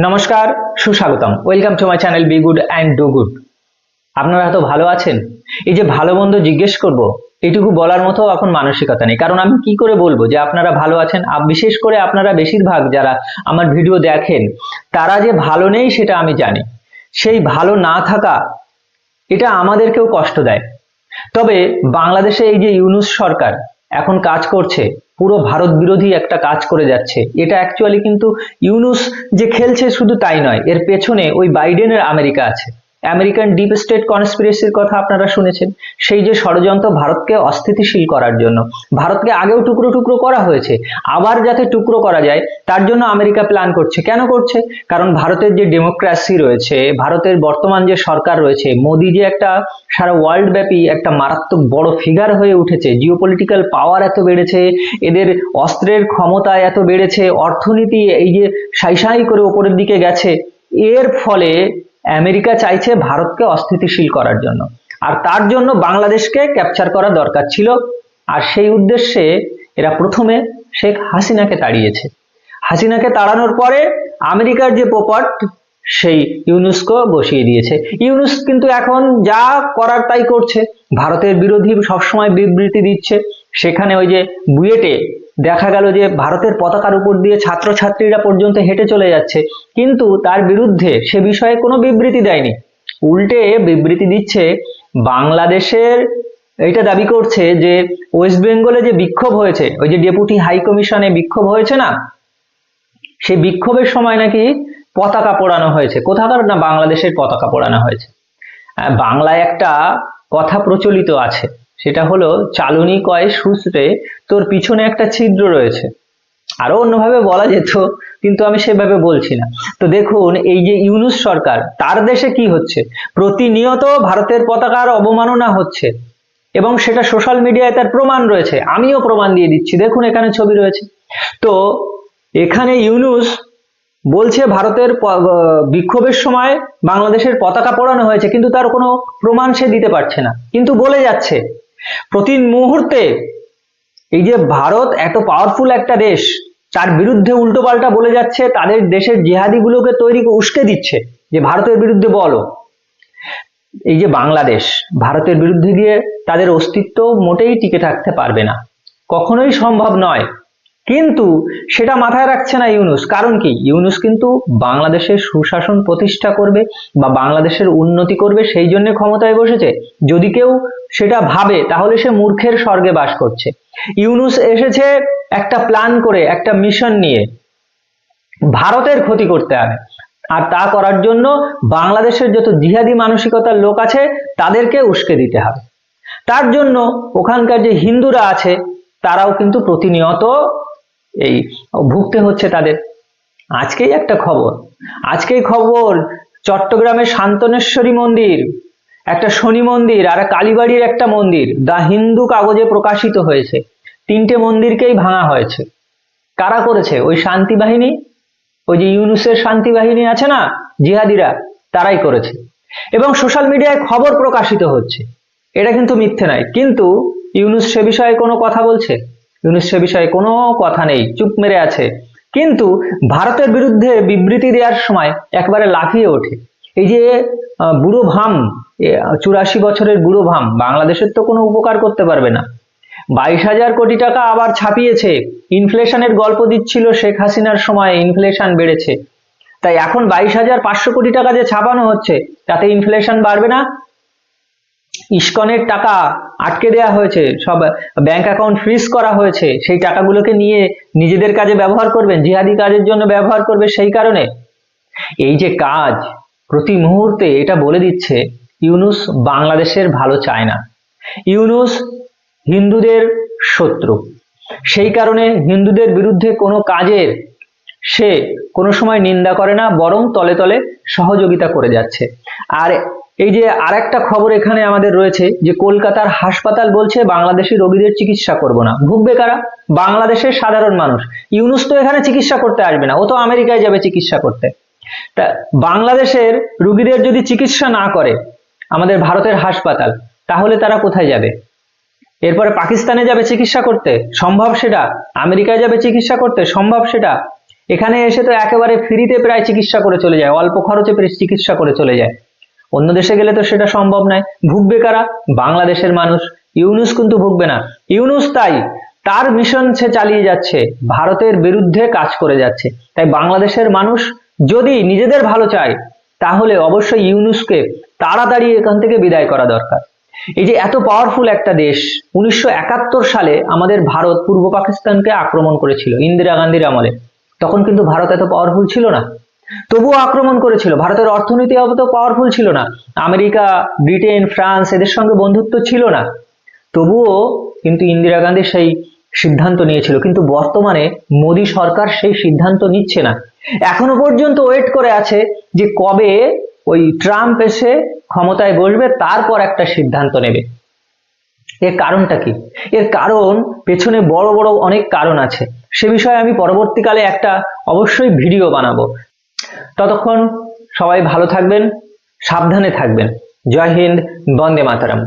নমস্কার, সুস্বাগতম। Welcome to my channel be good and do good আপনারা হয়তো ভালো আছেন? এই যে ভালো মন্দ জিজ্ঞেস করব, এটুকু বলার মতো এখন মানসিকতা নেই। কারণ আমি কি করে বলব যে আপনারা ভালো আছেন? বিশেষ করে আপনারা বেশিরভাগ যারা আমার ভিডিও দেখেন, তারা যে ভালো নেই সেটা আমি জানি। সেই ভালো না থাকা, এটা আমাদেরকেও কষ্ট দেয়। তবে বাংলাদেশে এই যে ইউনুস সরকার এখন কাজ করছে পুরো ভারত বিরোধী একটা কাজ করে যাচ্ছে। এটা অ্যাকচুয়ালি কিন্তু ইউনুস যে খেলছে শুধু তাই নয়, এর পেছনে ওই বাইডেনের আমেরিকা আছে। আমেরিকান ডিপ স্টেট কনস্পিরেসির কথা আপনারা শুনেছেন। সেই যে ষড়যন্ত্র ভারতকে অস্থিতিশীল করার জন্য, ভারতকে আগেও টুকরো টুকরো করা হয়েছে, আবার যাতে টুকরো করা যায়, তার জন্য আমেরিকা প্ল্যান করছে। কেন করছে? কারণ ভারতের যে ডেমোক্রেসি রয়েছে, ভারতের বর্তমান যে সরকার রয়েছে, মোদি যে একটা সারা ওয়ার্ল্ড ব্যাপী একটা মারাত্মক বড় ফিগার হয়ে উঠেছে জিওপলিটিক্যাল পাওয়ার এত বেড়েছে, এদের অস্ত্রের ক্ষমতা এত বেড়েছে, অর্থনীতি এই যে সাই সাই করে ওপরের দিকে গেছে, এর ফলে আমেরিকা চাইছে ভারতকে অস্থিতিশীল করার জন্য। আর তার জন্য বাংলাদেশকে ক্যাপচার করা দরকার ছিল। আর সেই উদ্দেশ্যে এরা প্রথমে শেখ হাসিনাকে তাড়িয়েছে। হাসিনাকে তাড়ানোর পরে আমেরিকার যে পোপট, সেই ইউনেস্কো বসিয়ে দিয়েছে। ইউনুস কিন্তু এখন যা করার তাই করছে। ভারতের বিরোধী সবসময় বিবৃতি দিচ্ছে। সেখানে ওই যে বুয়েটে দেখা গেল যে ভারতের পতাকার উপর দিয়ে ছাত্রছাত্রীরা পর্যন্ত হেঁটে চলে যাচ্ছে, কিন্তু তার বিরুদ্ধে সে বিষয়ে কোনো বিবৃতি দেয়নি। উল্টে বিবৃতি দিচ্ছে, বাংলাদেশের এটা দাবি করছে যে ওয়েস্ট বেঙ্গলে যে বিক্ষোভ হয়েছে, ওই যে ডেপুটি হাই কমিশনে বিক্ষোভ হয়েছে না? সেই বিক্ষোভের সময় নাকি পতাকা পোড়ানো হয়েছে। কোথাকার না বাংলাদেশের পতাকা পোড়ানো হয়েছে? বাংলায় একটা কথা প্রচলিত আছে। সেটা হলো, চালুনি কয় সূত্রে তোর পিছনে একটা ছিদ্র রয়েছে। আরও অন্যভাবে বলা যেত, কিন্তু আমি সেভাবে বলছি না। তো দেখুন, এই যে ইউনুস সরকার, তার দেশে কি হচ্ছে? প্রতিনিয়ত ভারতের পতাকার অবমাননা হচ্ছে, এবং সেটা সোশ্যাল মিডিয়ায় তার প্রমাণ রয়েছে। আমিও প্রমাণ দিয়ে দিচ্ছি। দেখুন, এখানে ছবি রয়েছে। তো এখানে ইউনুস বলছে, ভারতের বিক্ষোভের সময় বাংলাদেশের পতাকা পোড়ানো হয়েছে, কিন্তু তার কোনো প্রমাণ সে দিতে পারছে না। কিন্তু বলে যাচ্ছে প্রতি মুহূর্তে এই যে ভারত এত পাওয়ারফুল একটা দেশ, তার বিরুদ্ধে উল্টোপাল্টা বলে যাচ্ছে, তাদের দেশের জেহাদিগুলোকে তৈরি উস্কে দিচ্ছে যে ভারতের বিরুদ্ধে বলো। এই যে বাংলাদেশ, ভারতের বিরুদ্ধে গিয়ে তাদের অস্তিত্ব মোটেই টিকে থাকতে পারবে না। কখনোই সম্ভব নয়। কিন্তু সেটা মাথায় রাখছে না ইউনুস। কারণ কি? ইউনুস কিন্তু বাংলাদেশের সুশাসন প্রতিষ্ঠা করবে বা বাংলাদেশের উন্নতি করবে, সেই জন্য ক্ষমতায় বসেছে। যদি কেউ সেটা ভাবে, তাহলে সে মূর্খের স্বর্গে বাস করছে। ইউনুস এসেছে একটা প্ল্যান করে, একটা মিশন নিয়ে। ভারতের ক্ষতি করতে হবে। আর তা করার জন্য বাংলাদেশের যত জিহাদি মানসিকতার লোক আছে, তাদেরকে উস্কে দিতে হবে। তার জন্য ওখানকার যে হিন্দুরা আছে, তারাও কিন্তু প্রতিনিয়ত এই ভুগতে হচ্ছে তাদের। আজকেই একটা খবর। আজকেই খবর, চট্টগ্রামের শান্তনেশ্বরী মন্দির। একটা শনি মন্দির আর কালীবাড়ির একটা মন্দির, দা হিন্দু কাগজে প্রকাশিত হয়েছে। তিনটে মন্দিরকেই ভাঙা হয়েছে। কারা করেছে? ওই শান্তি বাহিনী? ওই যে ইউনুসের শান্তি বাহিনী আছে না? জিহাদিরা, তারাই করেছে। এবং সোশ্যাল মিডিয়ায় খবর প্রকাশিত হচ্ছে। এটা কিন্তু মিথ্যে নয়। কিন্তু ইউনুস সে বিষয়ে কোনো কথা বলছে? ইউনুস সে বিষয়ে কোনো কথা নেই। চুপ মেরে আছে। কিন্তু ভারতের বিরুদ্ধে বিবৃতি দেওয়ার সময় একবারে লাফিয়ে ওঠে। এই যে বুড়ো ভাম চুরাশি বছরের বুড়ো ভাম, বাংলাদেশের তো কোনো উপকার করতে পারবে না। বাইশ হাজার কোটি টাকা আবার ছাপিয়েছে ইনফ্লেশনের গল্প দিচ্ছিল শেখ হাসিনার সময় ইনফ্লেশন বেড়েছে। তাই এখন বাইশ হাজার পাঁচশো কোটি টাকা যে ছাপানো হচ্ছে, তাতে ইনফ্লেশন বাড়বে না? ইস্কনের টাকা আটকে দেওয়া হয়েছে, সব ব্যাংক অ্যাকাউন্ট ফ্রিজ করা হয়েছে, সেই টাকাগুলোকে নিয়ে নিজেদের কাজে ব্যবহার করবেন, জিহাদি কাজের জন্য ব্যবহার করবে সেই কারণে। এই যে কাজ প্রতি মুহূর্তে এটা বলে দিচ্ছে, ইউনুস বাংলাদেশের ভালো চায় না। ইউনুস হিন্দুদের শত্রু। সেই কারণে হিন্দুদের বিরুদ্ধে কোনো কাজের সে কোনো সময় নিন্দা করে না, বরং তলে তলে সহযোগিতা করে যাচ্ছে। আর এই যে আরেকটা খবর এখানে আমাদের রয়েছে, যে কলকাতার হাসপাতাল বলছে, বাংলাদেশি রোগীদের চিকিৎসা করব না। ভুগবে কারা? বাংলাদেশের সাধারণ মানুষ। ইউনুস তো এখানে চিকিৎসা করতে আসবে না, ও তো আমেরিকায় যাবে চিকিৎসা করতে। তা বাংলাদেশের রুগীদের যদি চিকিৎসা না করে আমাদের ভারতের হাসপাতাল, তাহলে তারা কোথায় যাবে? এরপরে পাকিস্তানে যাবে চিকিৎসা করতে, সম্ভব সেটা? আমেরিকায় যাবে চিকিৎসা করতে, সম্ভব সেটা? এখানে এসে তো একেবারে ফ্রিতে প্রায় চিকিৎসা করে চলে যায়, অল্প খরচে চিকিৎসা করে চলে যায়। অন্য দেশে গেলে তো সেটা সম্ভব নয়। ভুগবে কারা? বাংলাদেশের মানুষ। ইউনুস কিন্তু ভুগবে না। ইউনুস তাই, তার মিশন সে চালিয়ে যাচ্ছে, ভারতের বিরুদ্ধে কাজ করে যাচ্ছে। তাই বাংলাদেশের মানুষ যদি নিজেদের ভালো চায়, তাহলে অবশ্যই ইউনুসকে তাড়াতাড়ি এখান থেকে বিদায় করা দরকার। এই যে এত পাওয়ারফুল একটা দেশ, উনিশশো একাত্তর সালে আমাদের ভারত পূর্ব পাকিস্তানকে আক্রমণ করেছিল, ইন্দিরা গান্ধীর আমলে। তখন কিন্তু ভারত এত পাওয়ারফুল ছিল না। তবুও আক্রমণ করেছিল। ভারতের অর্থনীতি অত পাওয়ারফুল ছিল না। আমেরিকা, ব্রিটেন, ফ্রান্স এদের সঙ্গে বন্ধুত্ব ছিল না। তবুও কিন্তু ইন্দিরা গান্ধী সেই সিদ্ধান্ত নিয়েছিল, কিন্তু বর্তমানে মোদী সরকার সেই সিদ্ধান্ত নিচ্ছে না। এখনও পর্যন্ত ওয়েট করে আছে যে কবে ওই ট্রাম্প এসে ক্ষমতায় বসবে, তারপর একটা সিদ্ধান্ত নেবে। এর কারণটা কি? এর কারণ পেছনে বড় বড় অনেক কারণ আছে। সে বিষয়ে আমি পরবর্তীকালে একটা অবশ্যই ভিডিও বানাবো। ততক্ষণ সবাই ভালো থাকবেন, সাবধানে থাকবেন। জয় হিন্দ, বন্দে মাতারাম।